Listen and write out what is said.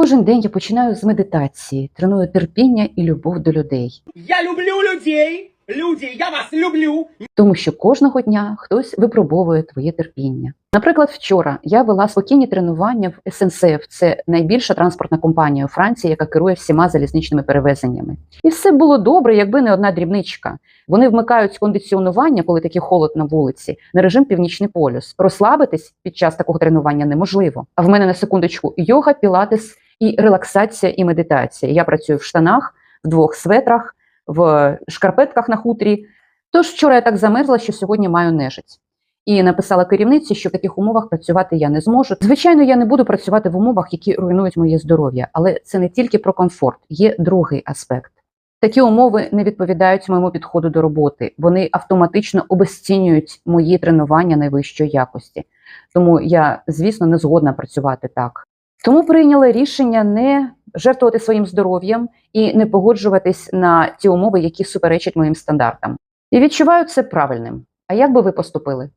Кожен день я починаю з медитації, треную терпіння і любов до людей. Я люблю людей! Люди, я вас люблю! Тому що кожного дня хтось випробовує твоє терпіння. Наприклад, вчора я вела спокійні тренування в SNCF, це найбільша транспортна компанія у Франції, яка керує всіма залізничними перевезеннями. І все було добре, якби не одна дрібничка. Вони вмикають кондиціонування, коли такий холод на вулиці, на режим Північний полюс. Розслабитись під час такого тренування неможливо. А в мене на секундочку йога, пілатес і релаксація і медитація. Я працюю в штанах, в двох светрах, в шкарпетках на хутрі. Тож вчора я так замерзла, що сьогодні маю нежиць. І написала керівниці, що в таких умовах працювати я не зможу. Звичайно, я не буду працювати в умовах, які руйнують моє здоров'я, але це не тільки про комфорт, є другий аспект. Такі умови не відповідають моєму підходу до роботи. Вони автоматично обесцінюють мої тренування найвищої якості. Тому я, звісно, не згодна працювати так. Тому прийняли рішення не жертвувати своїм здоров'ям і не погоджуватись на ті умови, які суперечать моїм стандартам. І відчуваю це правильним. А як би ви поступили?